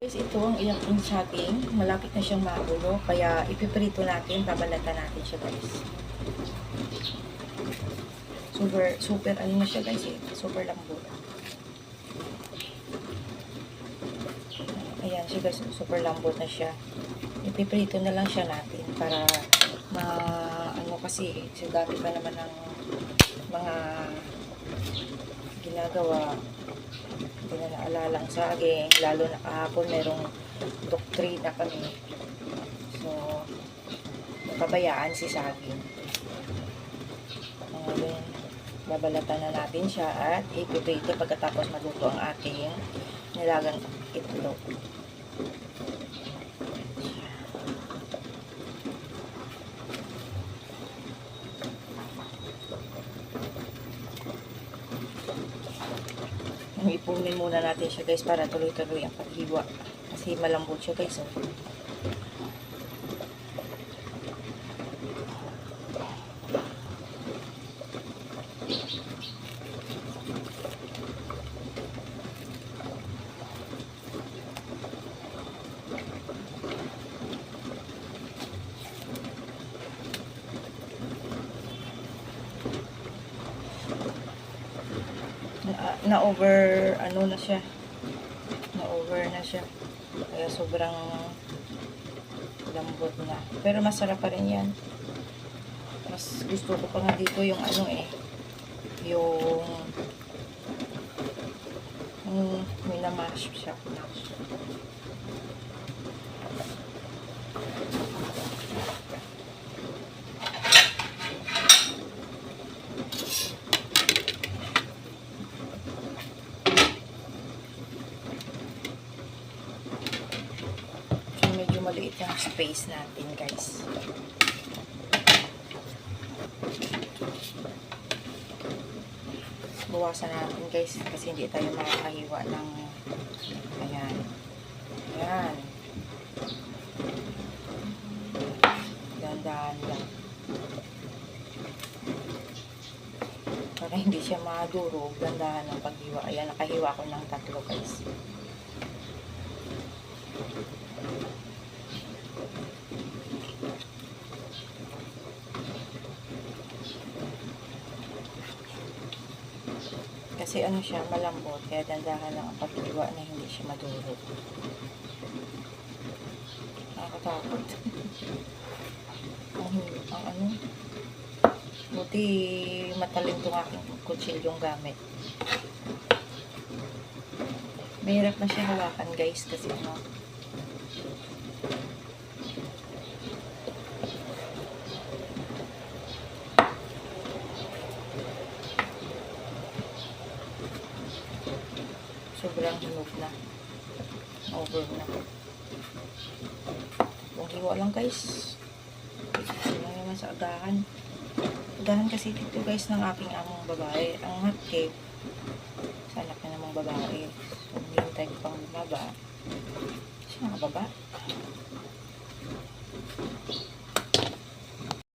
Guys, ito ang iyang saging. Malapit na siyang magulo. Kaya ipiprito natin, babalatan natin siya guys. Super, super ano na siya guys eh. Super lambot. Ayan siya guys, super lambot na siya. Ipiprito na lang siya natin para ma ano kasi so dati pa naman ng mga ginagawa hindi na naalala ang saging lalo na kahapon merong doktrina kami. So napabayaan si saging ngayon babalatan na natin siya at ipiprito pagkatapos maluto ang ating nilagang itlog Ipunin muna natin siya guys para tuloy-tuloy ang paghiwa. Kasi malambot siya guys. Oh. Na, na over ano na siya. Na over na siya. Kaya sobrang lambot na pero masarap pa rin yan. Mas gusto ko pa nga dito yung ano eh. Yung yung minamash siya. mash. So, medyo maliit yung space natin, guys. Bawasan natin, guys, kasi hindi tayo makakahiwa ng ayan. Ayan. Dandahan lang. Para hindi siya madurog, dandahan ng paghiwa. Ayan, nakahiwa ko ng tatlo, guys. Kasi ano siya, malambot. Kaya dandahan lang ang paghiwa na hindi siya madurog. Nakakatakot. ang, ang ano, buti matalim itong aking kutsilyong gamit. Mahirap na siya hawakan guys kasi ano, sobrang hinog na. Over na. Kung hiwa lang guys. Lang naman sa agahan. Agahan kasi dito guys ng aking among babae. Ang hot cake. Sa anak na namang babae. So, hintay ko pang baba. Siya nga baba.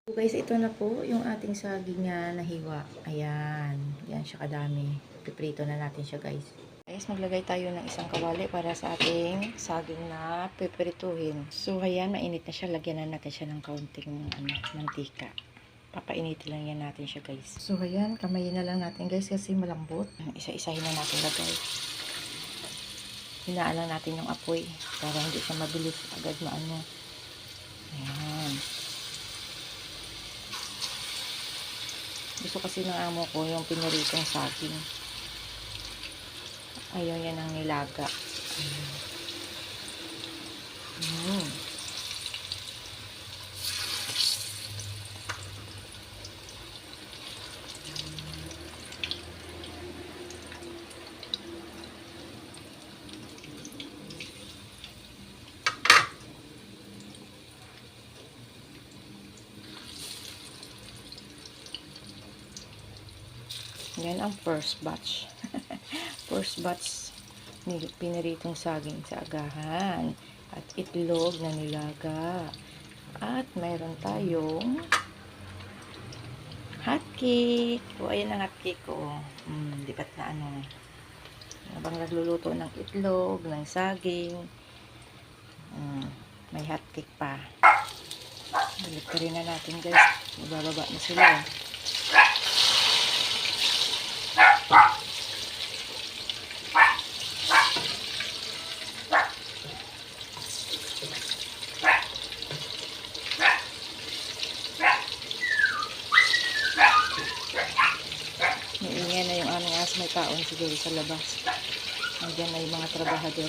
So guys, ito na po yung ating saging na nahiwa. Ayan. Yan siya kadami. Piprito na natin siya guys. Guys, maglagay tayo ng isang kawali para sa ating saging na piprituhin. So, ayan, mainit na siya. Lagyan na natin siya ng kaunting ano, mantika. Papainitin lang yan natin siya, guys. So, ayan, kamayin na lang natin, guys, kasi malambot. Isa-isahin na natin lagay. Hinaan lang natin yung apoy para hindi siya mabilis agad maano. Ayan. Gusto kasi ng amo ko yung piniritong saging. Ayaw yan ang nilaga. Mm. Yan ang first batch. First batch ni piniritong saging sa agahan at itlog na nilaga. At mayroon tayong hot cake. O, ayan ang hot cake ko. Mm, di ba't na ano. Habang nagluluto ng itlog, ng saging, Mm, may hot cake pa. Balik ka rin na natin guys. Ibababa na sila. eh. Ingay na yung aming aso may kaon siguro sa labas. Nandiyan na yung mga trabahador.